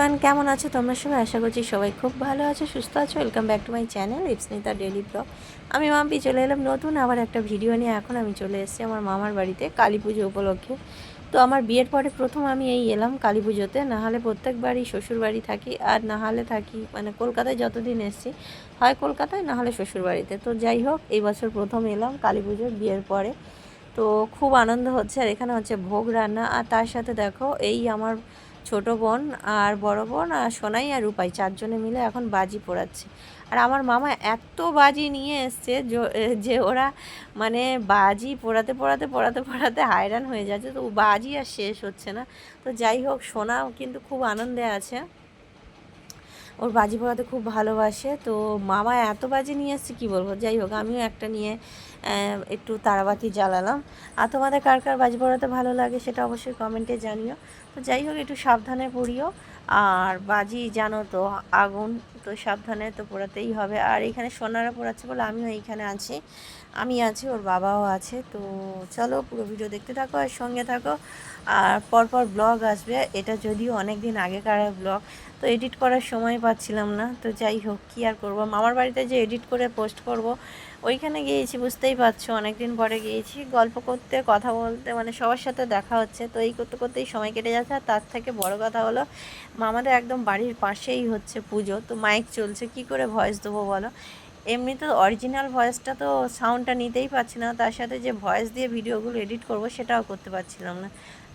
Everyone, কেমন আছো তোমরা সবাই? আশা করছি সবাই খুব ভালো আছো, সুস্থ আছো। Welcome back to my channel Ipsanita daily vlog আমি মাম্পি, চলে এলাম নতুন আবার একটা ভিডিও নিয়ে। এখন আমি চলে এসেছি আমার মামার বাড়িতে, কালী পুজো উপলক্ষে। তো আমার বিয়ের পরে প্রথম আমি এই এলাম কালী পুজোতে। নাহলে প্রত্যেকবারই শ্বশুর বাড়ি থাকি, আর নাহলে থাকি মানে কলকাতায় যতদিন এসেছি, হয় কলকাতায়, নাহলে শ্বশুর বাড়িতে তো যাই হোক, এই বছর প্রথম এলাম কালী পুজো বিয়ের পরে। তো খুব আনন্দ হচ্ছে, আর এখানে হচ্ছে ভোগ রান্না। আর তার সাথে দেখো, এই আমার ছোট বোন আর বড় বোন আর সোনাই আর রূপাই, চারজনে মিলে এখন বাজি পড়াচ্ছে। আর আমার মামা এত বাজি নিয়ে এসছে যে ওরা মানে বাজি পড়াতে পড়াতে পড়াতে পড়াতে হায়রান হয়ে যাচ্ছে। তো বাজি আর শেষ হচ্ছে না। তো যাই হোক সোনাও কিন্তু খুব আনন্দে আছে। ওর বাজি পোড়াতে খুব ভালোবাসে। তো মামা এত বাজি নিয়ে এসছে, কী বলব? যাই হোক, আমিও একটা নিয়ে একটু তারাবাতি জ্বালালাম। আর তোমাদের কার কার বাজি পোড়াতে ভালো লাগে সেটা অবশ্যই কমেন্টে জানিও। তো যাই হোক, একটু সাবধানে পড়িও। আর বাজি জানো তো, আগুন তো সাবধানে তো পোড়াতেই হবে। আর এখানে সোনারা পোড়াচ্ছে বলে আমিও এইখানে আছি। আমি আছি, ওর বাবাও আছে। তো চলো, পুরো ভিডিও দেখতে থাকো আর সঙ্গে থাকো। আর পরপর ব্লগ আসবে। এটা যদিও অনেক দিন আগেকার ব্লগ। তো এডিট করার সময় পাচ্ছিলাম না। তো যাই হোক, কী আর করব? মামার বাড়িতে যে এডিট করে পোস্ট করব, ওইখানে গিয়েছি, বুঝতেই পারছ। অনেক দিন পরে গিয়েছি, গল্প করতে, কথা বলতে মানে সবার সাথে দেখা হচ্ছে। তো এই করতে করতেই সময় কেটে যাচ্ছে। আর তার থেকে বড় কথা হলো, মামাদের একদম বাড়ির পাশেই হচ্ছে পুজো। তো মাইক চলছে, কি করে ভয়েস দেবো বলো? এমনি তো অরিজিনাল ভয়েসটা তো সাউন্ডটা নিতেই পারছি না। তার সাথে যে ভয়েস দিয়ে ভিডিওগুলো এডিট করব, সেটাও করতে পারছিলাম না।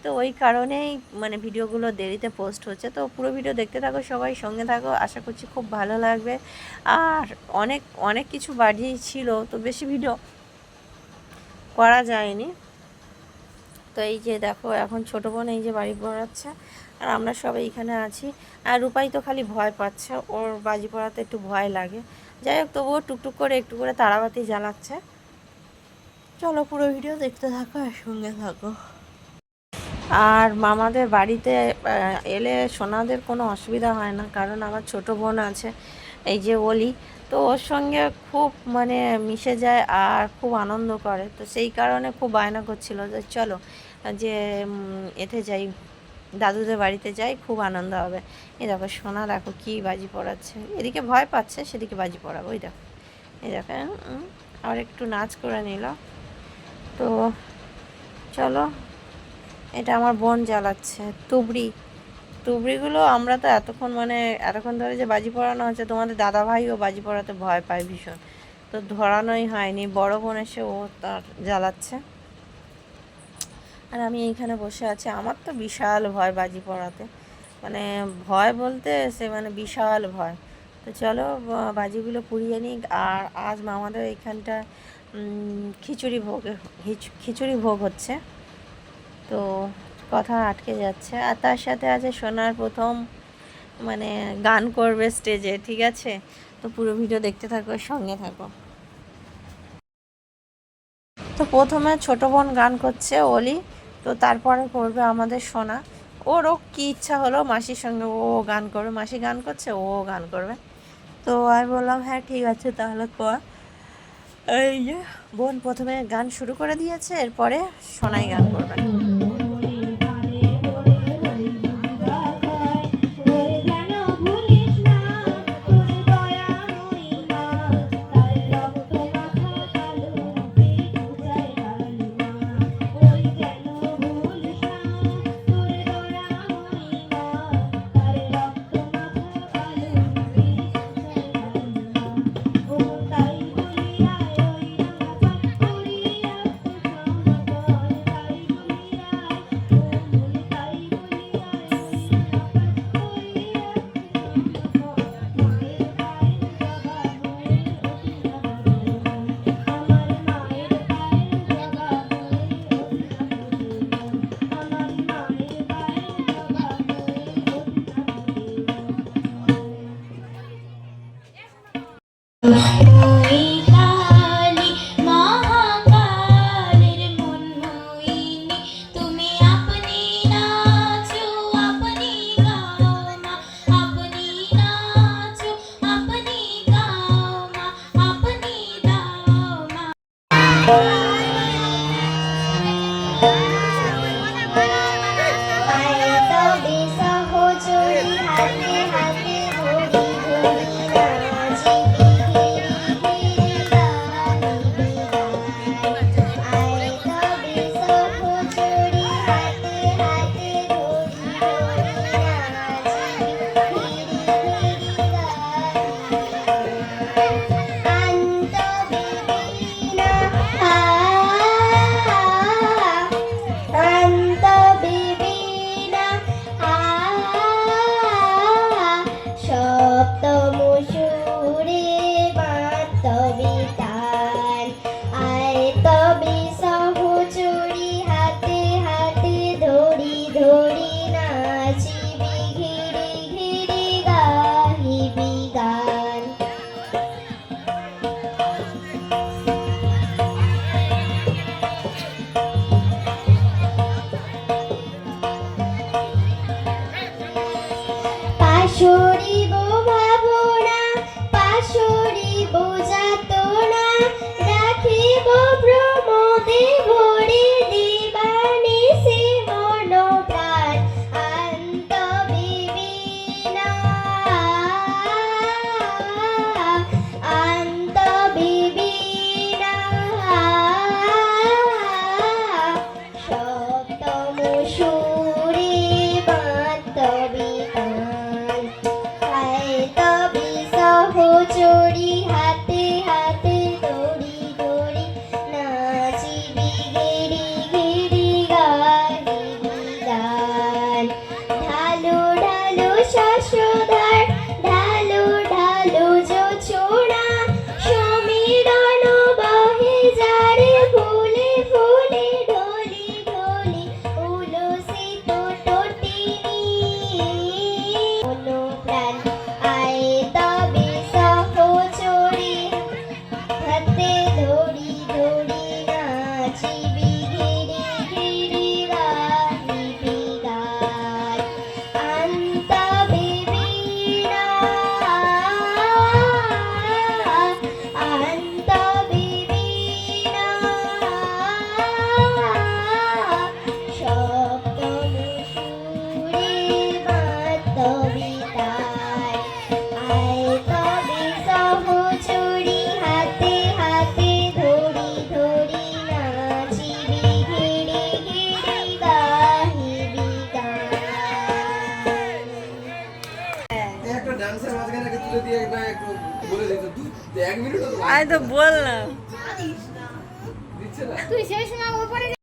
তো ওই কারণেই মানে ভিডিওগুলো দেরিতে পোস্ট হচ্ছে। তো পুরো ভিডিও দেখতে থাকো, সবাই সঙ্গে থাকো। আশা করছি খুব ভালো লাগবে। আর অনেক অনেক কিছু বাড়ি ছিল তো বেশি ভিডিও করা যায়নি। তো এই যে দেখো, এখন ছোটো বোন এই যে বাড়ি পড়াচ্ছে, আর আমরা সবাই এখানে আছি। আর রূপাই তো খালি ভয় পাচ্ছে, ওর বাজি পড়াতে একটু ভয় লাগে। যাই হোক, তবুও টুকটুক করে একটু করে তারাবাতি জ্বালাচ্ছে। চলো পুরো ভিডিও দেখতে থাকো আর সঙ্গে থাকো। আর মামাদের বাড়িতে এলে সোনাদের কোনো অসুবিধা হয় না, কারণ আমার ছোট বোন আছে, এই যে ওলি তো ওর সঙ্গে খুব মানে মিশে যায় আর খুব আনন্দ করে। তো সেই কারণে খুব বায়না করছিল যে চলো, যে এতে যাই, দাদুদের বাড়িতে যাই, খুব আনন্দ হবে। এই দেখো, সোনা দেখো কী বাজি পড়াচ্ছে। এদিকে ভয় পাচ্ছে, সেদিকে বাজি পড়াবো ওই দেখো। এই দেখো আর একটু নাচ করে নিল। তো চলো এটা আমার বোন জ্বালাচ্ছে। তুবড়ি। তুবড়িগুলো আমরা তো এতক্ষণ মানে এতক্ষণ ধরে যে বাজি পড়ানো হচ্ছে তোমাদের দাদা ভাইও বাজি পড়াতে ভয় পায় ভীষণ। তো ধরানোই হয়নি। বড় বোন এসে ও তার জ্বালাচ্ছে। আর আমি এইখানে বসে আছি। আমার তো বিশাল ভয় বাজি পড়াতে। মানে ভয় বলতে সে মানে বিশাল ভয়। তো চলো বাজিগুলো পুড়িয়ে নিই আর আজ আমাদের এখানটা উম, খিচুড়ি ভোগ খিচুড়ি ভোগ হচ্ছে। তো কথা আটকে যাচ্ছে। আর তার সাথে আছে সোনার প্রথম মানে গান করবে স্টেজে ঠিক আছে? তো পুরো ভিডিও দেখতে থাকো, সঙ্গে থাকো। তো প্রথমে ছোট বোন গান করছে অলি, তো তারপরে করবে আমাদের সোনা। ওরও কি ইচ্ছা হলো মাসির সঙ্গে ও গান করবে? মাসি গান করছে, ও গান করবে। তো আমি বললাম হ্যাঁ ঠিক আছে, তাহলে কর। এই বোন প্রথমে গান শুরু করে দিয়েছে, এরপরে সোনাই গান করবে। Oh. আমি তো বললাম। তুই উপরে